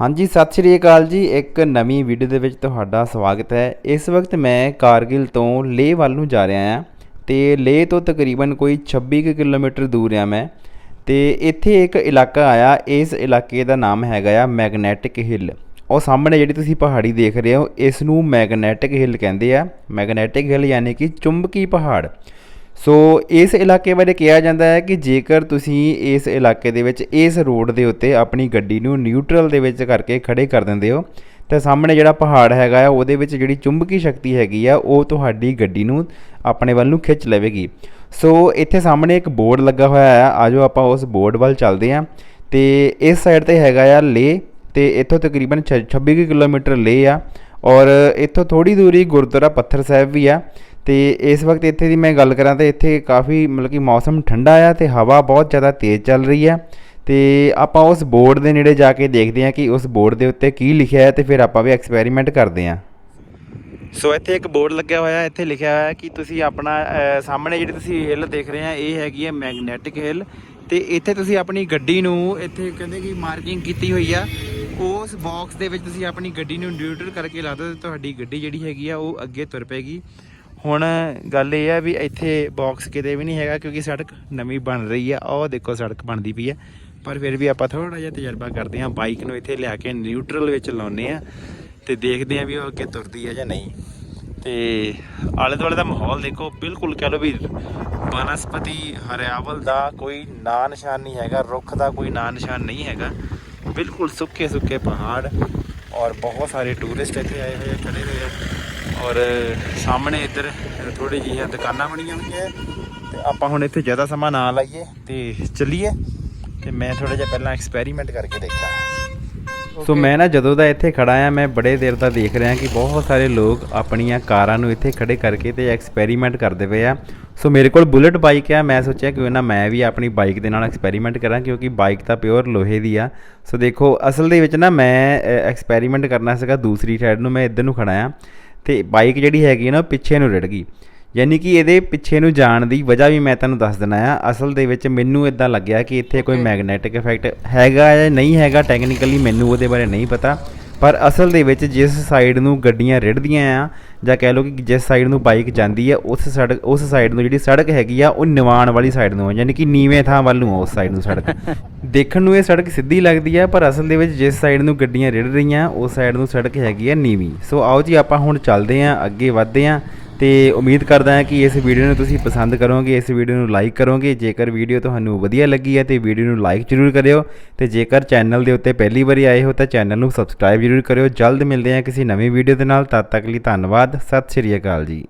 ਹਾਂਜੀ, ਸਤਿ ਸ਼੍ਰੀ ਅਕਾਲ ਜੀ। ਇੱਕ ਨਵੀਂ ਵੀਡੀਓ ਦੇ ਵਿੱਚ ਤੁਹਾਡਾ ਸਵਾਗਤ ਹੈ। ਇਸ ਵਕਤ ਮੈਂ ਕਾਰਗਿਲ ਤੋਂ ਲੇਹ ਵੱਲ ਨੂੰ ਜਾ ਰਿਹਾ ਹਾਂ ਤੇ ਲੇਹ ਤੋਂ ਤਕਰੀਬਨ ਕੋਈ 26 ਕੁ ਕਿਲੋਮੀਟਰ ਦੂਰ ਆ ਮੈਂ ਤੇ ਇੱਥੇ ਇੱਕ ਇਲਾਕਾ ਆਇਆ। ਇਸ ਇਲਾਕੇ ਦਾ ਨਾਮ ਹੈਗਾ ਆ ਮੈਗਨੈਟਿਕ ਹਿੱਲ। ਉਹ ਸਾਹਮਣੇ ਜਿਹੜੀ ਤੁਸੀਂ ਪਹਾੜੀ ਦੇਖ ਰਹੇ ਹੋ, ਇਸ ਨੂੰ ਮੈਗਨੈਟਿਕ ਹਿੱਲ ਕਹਿੰਦੇ ਆ। ਮੈਗਨੈਟਿਕ ਹਿੱਲ ਯਾਨੀ ਕਿ ਚੁੰਬਕੀ ਪਹਾੜ। ਸੋ ਇਸ ਇਲਾਕੇ ਬਾਰੇ ਕਿਹਾ ਜਾਂਦਾ ਹੈ ਕਿ ਜੇਕਰ ਤੁਸੀਂ ਇਸ ਇਲਾਕੇ ਦੇ ਵਿੱਚ ਇਸ ਰੋਡ ਦੇ ਉੱਤੇ ਆਪਣੀ ਗੱਡੀ ਨੂੰ ਨਿਊਟਰਲ ਦੇ ਵਿੱਚ ਕਰਕੇ ਖੜੇ ਕਰ ਦਿੰਦੇ ਹੋ, ਤਾਂ ਸਾਹਮਣੇ ਜਿਹੜਾ ਪਹਾੜ ਹੈਗਾ ਆ, ਉਹਦੇ ਵਿੱਚ ਜਿਹੜੀ ਚੁੰਬਕੀ ਸ਼ਕਤੀ ਹੈਗੀ ਆ, ਉਹ ਤੁਹਾਡੀ ਗੱਡੀ ਨੂੰ ਆਪਣੇ ਵੱਲ ਨੂੰ ਖਿੱਚ ਲਵੇਗੀ। ਸੋ ਇੱਥੇ ਸਾਹਮਣੇ ਇੱਕ ਬੋਰਡ ਲੱਗਾ ਹੋਇਆ ਆ, ਆਜੋ ਆਪਾਂ ਉਸ ਬੋਰਡ ਵੱਲ ਚੱਲਦੇ ਹਾਂ। ਤੇ ਇਸ ਸਾਈਡ ਤੇ ਹੈਗਾ ਆ ਲੇ ਤੇ ਇੱਥੋਂ ਤਕਰੀਬਨ ਛ- 26 ਕੁ ਕਿਲੋਮੀਟਰ ਲੇ ਆ। ਔਰ ਇੱਥੋਂ ਥੋੜੀ ਦੂਰੀ ਗੁਰਦੁਆਰਾ ਪੱਥਰ ਸਾਹਿਬ ਵੀ ਆ ਤੇ ਇਸ ਵਕਤ ਇੱਥੇ ਦੀ ਮੈਂ ਗੱਲ ਕਰਾਂ ਤਾਂ ਇੱਥੇ ਕਾਫੀ ਮਤਲਬ ਕਿ ਮੌਸਮ ਠੰਡਾ ਆ ਤੇ ਹਵਾ ਬਹੁਤ ਜ਼ਿਆਦਾ ਤੇਜ਼ ਚੱਲ ਰਹੀ ਆ ਤੇ ਆਪਾਂ ਉਸ ਬੋਰਡ ਦੇ ਨੇੜੇ ਜਾ ਕੇ ਦੇਖਦੇ ਹਾਂ ਕਿ ਉਸ ਬੋਰਡ ਦੇ ਉੱਤੇ ਕੀ ਲਿਖਿਆ ਹੈ ਤੇ ਫਿਰ ਆਪਾਂ ਵੀ ਐਕਸਪੈਰੀਮੈਂਟ ਕਰਦੇ ਹਾਂ। ਸੋ ਇੱਥੇ ਇੱਕ ਬੋਰਡ ਲੱਗਿਆ ਹੋਇਆ ਹੈ, ਇੱਥੇ ਲਿਖਿਆ ਹੋਇਆ ਹੈ ਕਿ ਤੁਸੀਂ ਆਪਣਾ ਸਾਹਮਣੇ ਜਿਹੜੀ ਤੁਸੀਂ ਹਿੱਲ ਦੇਖ ਰਹੇ ਆ ਇਹ ਹੈਗੀ ਹੈ ਮੈਗਨੈਟਿਕ ਹਿੱਲ ਤੇ ਇੱਥੇ ਤੁਸੀਂ ਆਪਣੀ ਗੱਡੀ ਨੂੰ ਇੱਥੇ ਕਹਿੰਦੇ ਕਿ ਮਾਰਕਿੰਗ ਕੀਤੀ ਹੋਈ ਆ। ਉਸ ਬਾਕਸ ਦੇ ਵਿੱਚ ਤੁਸੀਂ ਆਪਣੀ ਗੱਡੀ ਨੂੰ ਨਿਊਟਰਲ ਕਰਕੇ ਲਾ ਦਿਓ ਤੇ ਤੁਹਾਡੀ ਗੱਡੀ ਜਿਹੜੀ ਹੈਗੀ ਆ, ਉਹ ਅੱਗੇ ਤੁਰ ਪਏਗੀ। ਹੁਣ ਗੱਲ ਇਹ ਆ ਵੀ ਇੱਥੇ ਬਾਕਸ ਕਿਤੇ ਵੀ ਨਹੀਂ ਹੈਗਾ ਕਿਉਂਕਿ ਸੜਕ ਨਵੀਂ ਬਣ ਰਹੀ ਆ। ਉਹ ਦੇਖੋ ਸੜਕ ਬਣਦੀ ਪਈ ਆ। ਪਰ ਫਿਰ ਵੀ ਆਪਾਂ ਥੋੜਾ ਜਿਹਾ ਤਜਰਬਾ ਕਰਦੇ ਹਾਂ ਬਾਈਕ ਨੂੰ ਇੱਥੇ ਲਿਆ ਕੇ ਨਿਊਟਰਲ ਵਿੱਚ ਲਾਉਨੇ ਆ ਤੇ ਦੇਖਦੇ ਆ ਵੀ ਉਹ ਅੱਗੇ ਤੁਰਦੀ ਆ ਜਾਂ ਨਹੀਂ। ਤੇ ਆਲੇ ਦੁਆਲੇ ਦਾ ਮਾਹੌਲ ਦੇਖੋ, ਬਿਲਕੁਲ ਕਹ ਲਓ ਵੀ ਬਨਸਪਤੀ ਹਰਿਆਵਲ ਦਾ ਕੋਈ ਨਾਂ ਨਿਸ਼ਾਨ ਨਹੀਂ ਹੈਗਾ, ਰੁੱਖ ਦਾ ਕੋਈ ਨਾਂ ਨਿਸ਼ਾਨ ਨਹੀਂ ਹੈਗਾ। ਬਿਲਕੁਲ ਸੁੱਕੇ ਸੁੱਕੇ ਪਹਾੜ ਔਰ ਬਹੁਤ ਸਾਰੇ ਟੂਰਿਸਟ ਇੱਥੇ ਆਏ ਹੋਏ ਖੜੇ ਹੋਏ ਆ ਔਰ ਸਾਹਮਣੇ ਇੱਧਰ ਥੋੜੀ ਜਿਹੀਆਂ ਦੁਕਾਨਾਂ ਬਣੀਆਂ ਹੋਈਆਂ ਤੇ ਆਪਾਂ ਹੁਣ ਇੱਥੇ ਜ਼ਿਆਦਾ ਸਮਾਂ ਨਾ ਲਾਈਏ ਤੇ ਚੱਲੀਏ ਤੇ ਮੈਂ ਥੋੜਾ ਜਿਹਾ ਪਹਿਲਾਂ ਐਕਸਪੈਰੀਮੈਂਟ ਕਰਕੇ ਦੇਖਾਂ ਸੋ ਮੈਂ ਨਾ ਜਦੋਂ ਦਾ ਇੱਥੇ ਖੜਾ ਆ ਮੈਂ ਬੜੇ ਦੇਰ ਦਾ ਦੇਖ ਰਿਹਾ ਕਿ ਬਹੁਤ ਸਾਰੇ ਲੋਕ ਆਪਣੀਆਂ ਕਾਰਾਂ ਨੂੰ ਇੱਥੇ ਖੜੇ ਕਰਕੇ ਤੇ ਐਕਸਪੈਰੀਮੈਂਟ ਕਰਦੇ ਪਏ ਆ ਸੋ ਮੇਰੇ ਕੋਲ ਬੁਲਟ ਬਾਈਕ ਆ ਮੈਂ ਸੋਚਿਆ ਕਿਉਂ ਨਾ ਮੈਂ ਵੀ ਆਪਣੀ ਬਾਈਕ ਦੇ ਨਾਲ ਐਕਸਪੈਰੀਮੈਂਟ ਕਰਾਂ ਕਿਉਂਕਿ ਬਾਈਕ ਤਾਂ ਪਿਓਰ ਲੋਹੇ ਦੀ ਆ। ਸੋ ਦੇਖੋ ਅਸਲ ਦੇ ਵਿੱਚ ਨਾ ਮੈਂ ਐਕਸਪੈਰੀਮੈਂਟ ਕਰਨਾ ਸੀਗਾ ਦੂਸਰੀ ਸਾਈਡ ਨੂੰ ਮੈਂ ਇੱਧਰ ਨੂੰ ਖੜਾ ਆ। ਤੇ ਬਾਈਕ ਜਿਹੜੀ ਹੈਗੀ ਨਾ ਪਿੱਛੇ ਨੂੰ ਰਿੜ ਗਈ। ਯਾਨੀ ਕਿ ਇਹਦੇ ਪਿੱਛੇ ਨੂੰ ਜਾਣ ਦੀ ਵਜ੍ਹਾ ਵੀ ਮੈਂ ਤੁਹਾਨੂੰ ਦੱਸ ਦਿੰਦਾ ਆ। ਅਸਲ ਦੇ ਵਿੱਚ ਮੈਨੂੰ ਇਦਾਂ ਲੱਗਿਆ ਕਿ ਇੱਥੇ ਕੋਈ ਮੈਗਨੈਟਿਕ ਇਫੈਕਟ ਹੈਗਾ ਜਾਂ ਨਹੀਂ ਹੈਗਾ ਟੈਕਨੀਕਲੀ ਮੈਨੂੰ ਉਹਦੇ ਬਾਰੇ ਨਹੀਂ ਪਤਾ। ਪਰ ਅਸਲ ਦੇ ਵਿੱਚ ਜਿਸ ਸਾਈਡ ਨੂੰ ਗੱਡੀਆਂ ਰਿੜਦੀਆਂ ਆ ਜਾਂ ਕਹਿ ਲਓ ਕਿ ਜਿਸ ਸਾਈਡ ਨੂੰ ਬਾਈਕ ਜਾਂਦੀ ਆ ਉਸ ਸੜਕ ਉਸ ਸਾਈਡ ਨੂੰ ਜਿਹੜੀ ਸੜਕ ਹੈਗੀ ਆ ਉਹ ਨਿਵਾਣ ਵਾਲੀ ਸਾਈਡ ਨੂੰ ਆ ਯਾਨੀ ਕਿ ਨੀਵੇਂ ਥਾਂ ਵੱਲ ਨੂੰ ਆ ਉਸ ਸਾਈਡ ਨੂੰ ਸੜਕ। ਦੇਖਣ ਨੂੰ ਇਹ ਸੜਕ ਸਿੱਧੀ ਲੱਗਦੀ ਆ ਪਰ ਅਸਲ ਦੇ ਵਿੱਚ ਜਿਸ ਸਾਈਡ ਨੂੰ ਗੱਡੀਆਂ ਰਿੜ ਰਹੀਆਂ ਉਸ ਸਾਈਡ ਨੂੰ ਸੜਕ ਹੈਗੀ ਆ ਨੀਵੀਂ। ਸੋ ਆਓ ਜੀ ਆਪਾਂ ਹੁਣ ਚੱਲਦੇ ਆਂ ਅੱਗੇ ਵਧਦੇ ਆਂ। ਤੇ ਉਮੀਦ ਕਰਦਾ ਹਾਂ ਕਿ ਇਸ ਵੀਡੀਓ ਨੂੰ ਤੁਸੀਂ ਪਸੰਦ ਕਰੋਗੇ, ਇਸ ਵੀਡੀਓ ਨੂੰ ਲਾਈਕ ਕਰੋਗੇ। ਜੇਕਰ ਵੀਡੀਓ ਤੁਹਾਨੂੰ ਵਧੀਆ ਲੱਗੀ ਹੈ ਤੇ ਵੀਡੀਓ ਨੂੰ ਲਾਈਕ ਜ਼ਰੂਰ ਕਰਿਓ ਤੇ ਜੇਕਰ ਚੈਨਲ ਦੇ ਉੱਤੇ ਪਹਿਲੀ ਵਾਰੀ ਆਏ ਹੋ ਤਾਂ ਚੈਨਲ ਨੂੰ ਸਬਸਕ੍ਰਾਈਬ ਜ਼ਰੂਰ ਕਰਿਓ। ਜਲਦ ਮਿਲਦੇ ਹਾਂ ਕਿਸੇ ਨਵੀਂ ਵੀਡੀਓ ਦੇ ਨਾਲ। ਤਦ ਤੱਕ ਲਈ ਧੰਨਵਾਦ। ਸਤਿ ਸ਼੍ਰੀ ਅਕਾਲ ਜੀ।